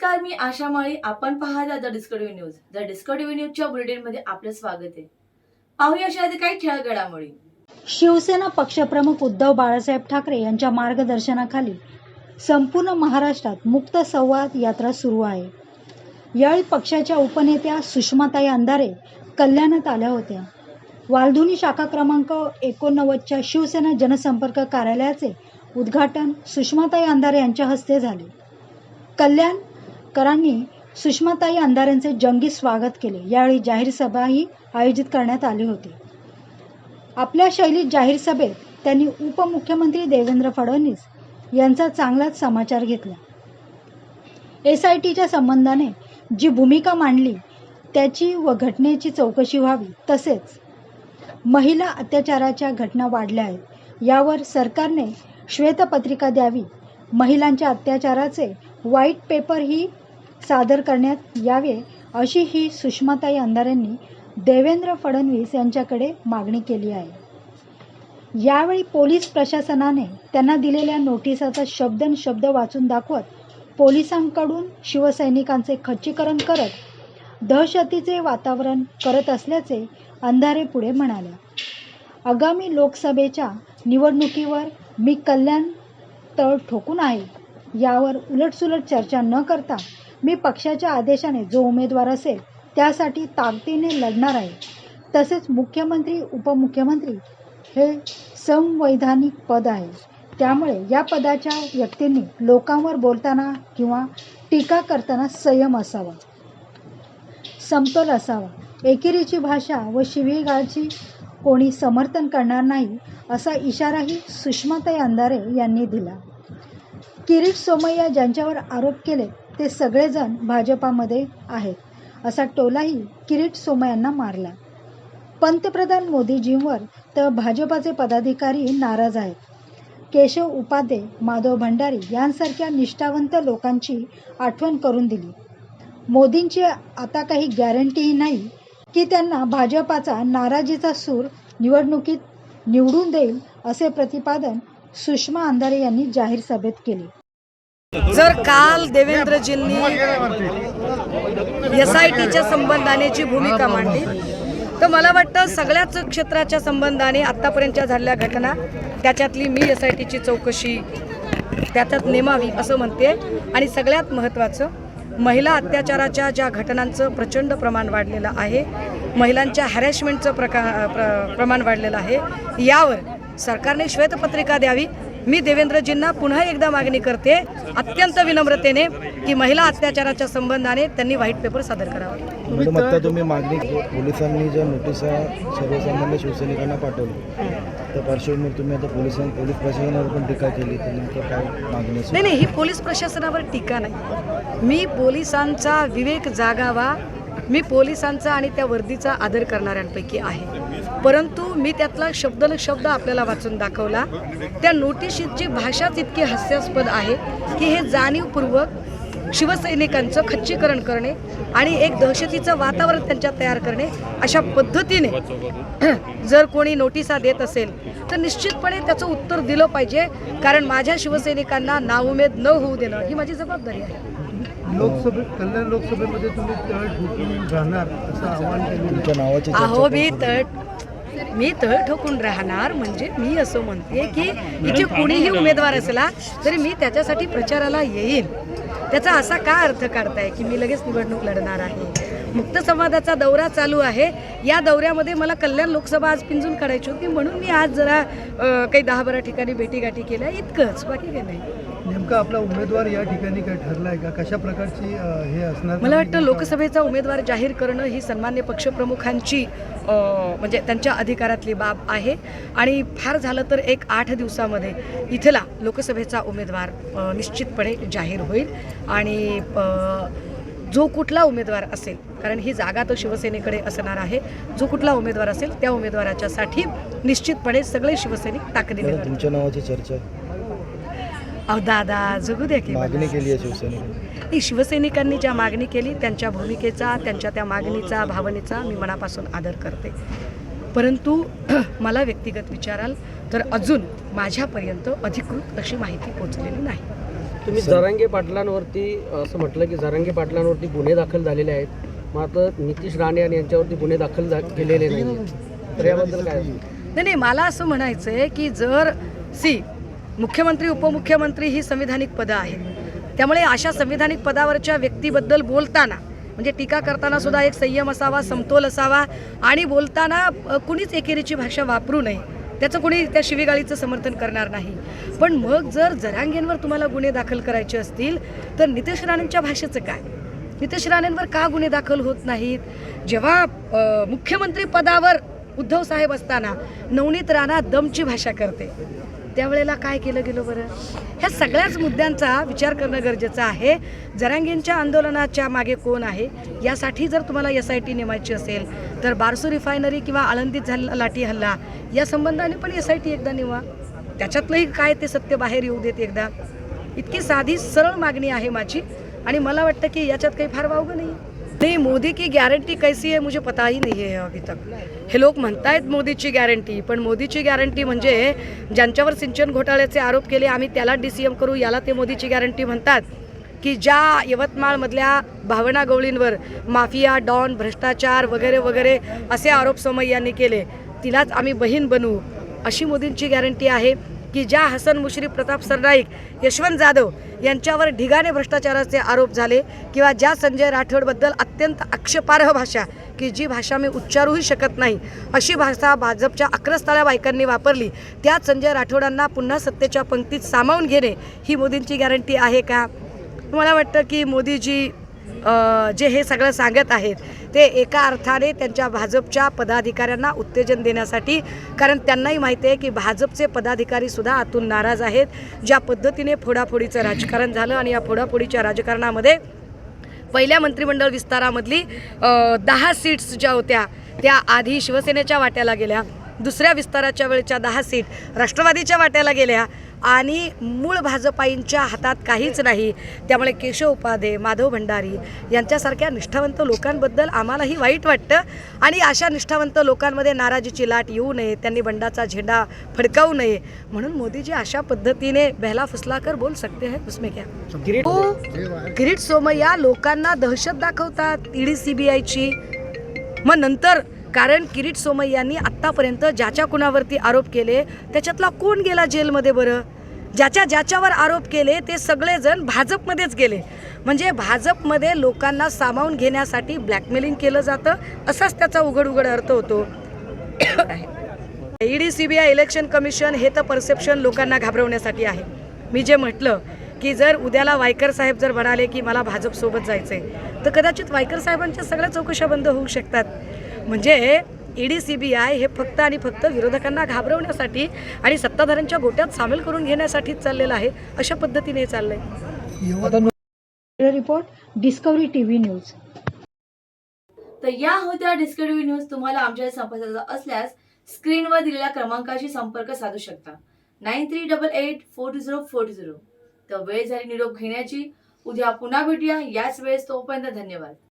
नमस्कार मी आशा माळी. आपण पाहता द डिस्कवरी न्यूज. द डिस्कवरी न्यूजच्या बुलेटिनमध्ये आपलं स्वागत आहे. पाहूया अशा काही खेळ घडामोडी. शिवसेना पक्षप्रमुख उद्धव बाळासाहेब ठाकरे यांच्या मार्गदर्शनाखाली संपूर्ण महाराष्ट्रात मुक्त संवाद यात्रा सुरू आहे. यावेळी पक्षाच्या उपनेत्या सुषमाताई अंधारे कल्याणात आल्या होत्या. वालधुनी शाखा क्रमांक एकोणनव्वदच्या शिवसेना जनसंपर्क कार्यालयाचे उद्घाटन सुषमाताई अंधारे यांच्या हस्ते झाले. कल्याण करांनी सुषमाताई अंधारेंचे जंगी स्वागत केले. यावेळी जाहीर सभाही आयोजित करण्यात आली होती. आपल्या शैलीत जाहीर सभेत त्यांनी उपमुख्यमंत्री देवेंद्र फडणवीस यांचा चांगलाच समाचार घेतला. एस आय टीच्या संबंधाने जी भूमिका मांडली त्याची व घटनेची चौकशी व्हावी तसेच महिला अत्याचाराच्या घटना वाढल्या आहेत यावर सरकारने श्वेतपत्रिका द्यावी. महिलांच्या अत्याचाराचे व्हाईट पेपरही सादर करण्यात यावे अशी ही सुषमाताई अंधारेंनी देवेंद्र फडणवीस यांच्याकडे मागणी केली आहे. यावेळी पोलीस प्रशासनाने त्यांना दिलेल्या नोटिसाचा शब्दन शब्द वाचून दाखवत पोलिसांकडून शिवसैनिकांचे खच्चीकरण करत दहशतीचे वातावरण करत असल्याचे अंधारे पुढे म्हणाल्या. आगामी लोकसभेच्या निवडणुकीवर मी कल्याण तळ ठोकून आहे. यावर उलटसुलट चर्चा न करता मी पक्षाच्या आदेशाने जो उमेदवार असेल त्यासाठी ताकदीने लढणार आहे. तसेच मुख्यमंत्री उपमुख्यमंत्री हे संवैधानिक पद आहे. त्यामुळे या पदाच्या व्यक्तींनी लोकांवर बोलताना किंवा टीका करताना संयम असावा समतोल असावा. एकेरीची भाषा व शिवीगाळची कोणी समर्थन करणार नाही असा इशाराही सुषमाताई अंधारे यांनी दिला. किरीट सोमय्या ज्यांच्यावर आरोप केले ते सगळेजण भाजपामध्ये आहेत. असा टोलाही किरीट सोमय्यांना मारला. पंतप्रधान मोदीजींवर तर भाजपाचे पदाधिकारी नाराज आहेत. केशव उपाध्ये माधव भंडारी यांसारख्या निष्ठावंत लोकांची आठवण करून दिली. मोदींची आता काही गॅरंटीही नाही की त्यांना भाजपाचा नाराजीचा सूर निवडणुकीत निवडून देईल असे प्रतिपादन सुषमा अंधारे यांनी जाहीर सभेत केले. जर काल देवेंद्रजींनी एस आय टीच्या संबंधाने जी भूमिका मांडली तर मला वाटतं सगळ्याच क्षेत्राच्या संबंधाने आत्तापर्यंतच्या झालेल्या घटना त्याच्यातली मी एस आय टीची चौकशी त्याच्यात नेमावी असं म्हणते. आणि सगळ्यात महत्त्वाचं महिला अत्याचाराच्या ज्या घटनांचं प्रचंड प्रमाण वाढलेलं आहे महिलांच्या हॅरॅशमेंटचं प्रका प्र प्रमाण वाढलेलं आहे यावर सरकारने श्वेतपत्रिका द्यावी. मी देवेंद्रजींना पुन्हा एकदा मागणी करते अत्यंत विनम्रतेने की महिला अत्याचाराच्या संबंधाने त्यांनी व्हाईट पेपर सादर करावा. आता तुम्ही मागणी पोलिसांनी ज्या नोटिसा सर्वसामान्य शिवसैनिकांना पाठवल्या त्या पार्श्वभूमीवर तुम्ही आता पोलिसां पोलीस प्रशासनावर पण टीका केली तर नेमकं काय मागणी नाही नाही ही पोलीस प्रशासनावर टीका नाही. मी पोलिसांचा विवेक जागावा मी पोलिसांचा आणि त्या वर्दीचा आदर करणाऱ्यांपैकी आहे. परंतु मी त्यातला शब्द न शब्द आपल्याला वाचून दाखवला. त्या नोटिशीची भाषाच इतकी हास्यास्पद आहे की हे जाणीवपूर्वक शिवसैनिकांचं खच्चीकरण करणे आणि एक दहशतीचं वातावरण त्यांच्यात तयार करणे अशा पद्धतीने जर कोणी नोटिसा देत असेल तर निश्चितपणे त्याचं उत्तर दिलं पाहिजे कारण माझ्या शिवसैनिकांना नाउमेद न होऊ देणं ही माझी जबाबदारी आहे. लोकसभे कल्याण लोकसभेमध्ये तुम्ही तळ ठोकून राहणार असं आवाहन केलं तुमच्या नावाची चर्चा अहो मी तळ मी तळ ठोकून राहणार म्हणजे मी असं म्हणते की इथे कुणीही उमेदवार असला तरी मी त्याच्यासाठी प्रचाराला येईन. त्याचा असा का अर्थ काढताय की मी लगेच निवडणूक लढणार आहे? मुक्त संवादाचा दौरा चालू आहे. या दौऱ्यामध्ये मला कल्याण लोकसभा आज पिंजून काढायची होती. म्हणून मी आज जरा काही दहा बारा ठिकाणी भेटीगाठी केल्या. इतकंच. बाकी काही नाही. नेमका आपला उमेदवार या ठिकाणी काय ठरलाय का? कशा प्रकारची हे असणार मला वाटतं लोकसभेचा उमेदवार जाहीर करणं ही सन्मान्य पक्षप्रमुखांची म्हणजे त्यांच्या अधिकारातली बाब आहे. आणि फार झालं तर एक आठ दिवसामध्ये इथला लोकसभेचा उमेदवार निश्चितपणे जाहीर होईल. आणि जो कुठला उमेदवार असेल कारण ही जागा तर शिवसेनेकडे असणार आहे जो कुठला उमेदवार असेल त्या उमेदवाराच्यासाठी निश्चितपणे सगळे शिवसैनिक ताकदीने लढतील. तुमच्या नावाची चर्चा अहो दादा जगू द्या की मला. मागणी केली आहे शिवसैनिकांनी. नाही शिवसैनिकांनी ज्या मागणी केली त्यांच्या भूमिकेचा त्यांच्या त्या मागणीचा भावनेचा मी मनापासून आदर करते. परंतु मला व्यक्तिगत विचाराल तर अजून माझ्यापर्यंत अधिकृत अशी माहिती पोचलेली नाही. तुम्ही सर- जरांगे पाटलांवरती असं म्हटलं की जरांगे पाटलांवरती गुन्हे दाखल झालेले आहेत. मग आता नितीश राणे आणि यांच्यावरती गुन्हे दाखल झा- केलेले नाही तर याबद्दल काय? नाही नाही मला असं म्हणायचं आहे की जर सी मुख्यमंत्री उपमुख्यमंत्री ही संविधानिक पदं आहेत. त्यामुळे अशा संविधानिक पदावरच्या व्यक्तीबद्दल बोलताना म्हणजे टीका करताना सुद्धा एक संयम असावा समतोल असावा आणि बोलताना कुणीच एकेरीची भाषा वापरू नये. त्याचं कोणी त्या शिवीगाळीचं समर्थन करणार नाही. पण मग जर जरांगेंवर तुम्हाला गुन्हे दाखल करायचे असतील तर नितेश राणेंच्या भाषेचं काय? नितेश राणेंवर का गुन्हे दाखल होत नाहीत? जेव्हा मुख्यमंत्री पदावर उद्धव साहेब असताना नवनीत राणा दमची भाषा करते. त्यावेळेला काय केलं गेलं बरं? ह्या सगळ्याच मुद्द्यांचा विचार करणं गरजेचं आहे. जरांगींच्या आंदोलनाच्या मागे कोण आहे? यासाठी जर तुम्हाला एस आय टी नेमायची असेल तर बारसू रिफायनरी किंवा आळंदीत झालेला लाठी हल्ला या संबंधाने पण एस आय टी एकदा निवा. त्याच्यातलंही काय ते सत्य बाहेर येऊ देत एकदा? इतकी साधी सरळ मागणी आहे माझी आणि मला वाटतं की याच्यात काही फार वावगं नाही नहीं मोदी की गॅरंटी कैसी है मुझे पता ही नहीं है अभी तक। हे लोक म्हणतायत मोदीची गॅरंटी पण मोदीची गॅरंटी म्हणजे ज्यांच्यावर सिंचन घोटाळ्याचे आरोप केले आम्ही त्याला डी सी एम करू याला ते मोदीची गॅरंटी म्हणतात की ज्या यवतमाळमधल्या भावना गवळींवर माफिया डॉन भ्रष्टाचार वगैरे वगैरे असे आरोप सोमय्यांनी केले तिलाच आम्ही बहीण बनवू अशी मोदींची गॅरंटी आहे. की ज्या हसन मुश्रीफ प्रताप सरनाईक यशवंत जाधव यांच्यावर ढिगाने भ्रष्टाचाराचे आरोप झाले किंवा ज्या संजय राठोडबद्दल अत्यंत आक्षेपार्ह भाषा की जी भाषा मी उच्चारूही शकत नाही अशी भाषा भाजपच्या अक्रस्थळ्या बायकांनी वापरली त्या संजय राठोडांना पुन्हा सत्तेच्या पंक्तीत सामावून घेणे ही मोदींची गॅरंटी आहे का? मला वाटतं की मोदीजी जे हे सगळं सांगत आहेत ते एका अर्थाने त्यांच्या भाजपच्या पदाधिकाऱ्यांना उत्तेजन देण्यासाठी कारण त्यांनाही माहिती आहे की भाजपचे पदाधिकारी सुद्धा आतून नाराज आहेत. ज्या पद्धतीने फोडाफोडीचं राजकारण झालं आणि या फोडाफोडीच्या राजकारणामध्ये पहिल्या मंत्रिमंडळ विस्तारामधली दहा सीट्स ज्या होत्या त्या आधी शिवसेनेच्या वाट्याला गेल्या. दुसऱ्या विस्ताराच्या वेळेच्या दहा सीट राष्ट्रवादीच्या वाट्याला गेल्या. आणि मूळ भाजपाईंच्या हातात काहीच नाही. त्यामुळे केशव उपाध्ये माधव भंडारी यांच्यासारख्या निष्ठावंत लोकांबद्दल आम्हालाही वाईट वाटतं. आणि अशा निष्ठावंत लोकांमध्ये नाराजीची लाट येऊ नये त्यांनी बंडाचा झेंडा फडकावू नये म्हणून मोदीजी अशा पद्धतीने बहला फुसला कर बोल सकते हैं उसमें क्या? हो किरीट सोमय्या लोकांना दहशत दाखवतात ईडी सीबीआयची मग नंतर कारण किरीट सोमय्यांनी आत्तापर्यंत ज्याच्या कुणावरती आरोप केले त्याच्यातला कोण गेला जेलमध्ये बरं? ज्याच्या ज्याच्यावर आरोप केले ते सगळेजण भाजपमध्येच गेले. म्हणजे भाजपमध्ये लोकांना सामावून घेण्यासाठी ब्लॅकमेलिंग केलं जातं असाच त्याचा उघड उघड अर्थ होतो. ईडी आय इलेक्शन कमिशन हे तर परसेप्शन लोकांना घाबरवण्यासाठी आहे. मी जे म्हटलं की जर उद्याला वायकर साहेब जर म्हणाले की मला भाजपसोबत जायचं आहे तर कदाचित वायकर साहेबांच्या सगळ्या चौकशा बंद होऊ शकतात. म्हणजे ईडी सी बी आय हे फक्त आणि फक्त विरोधकांना घाबरवण्यासाठी आणि सत्ताधाऱ्यांच्या गोट्यात सामील करून घेण्यासाठीच चाललेलं आहे. अशा पद्धतीने हे चाललंय. Report discovery T V news. तर या होत्या डिस्कवरी न्यूज तुम्हाला आमच्या संपर्काचा असल्यास स्क्रीनवर दिलेल्या क्रमांकाशी संपर्क साधू शकता. Nine three double eight four two zero four two zero. तर वेळ झाली निरोप घेण्याची. उद्या पुन्हा भेटूया. याच वेळेस तोपर्यंत धन्यवाद.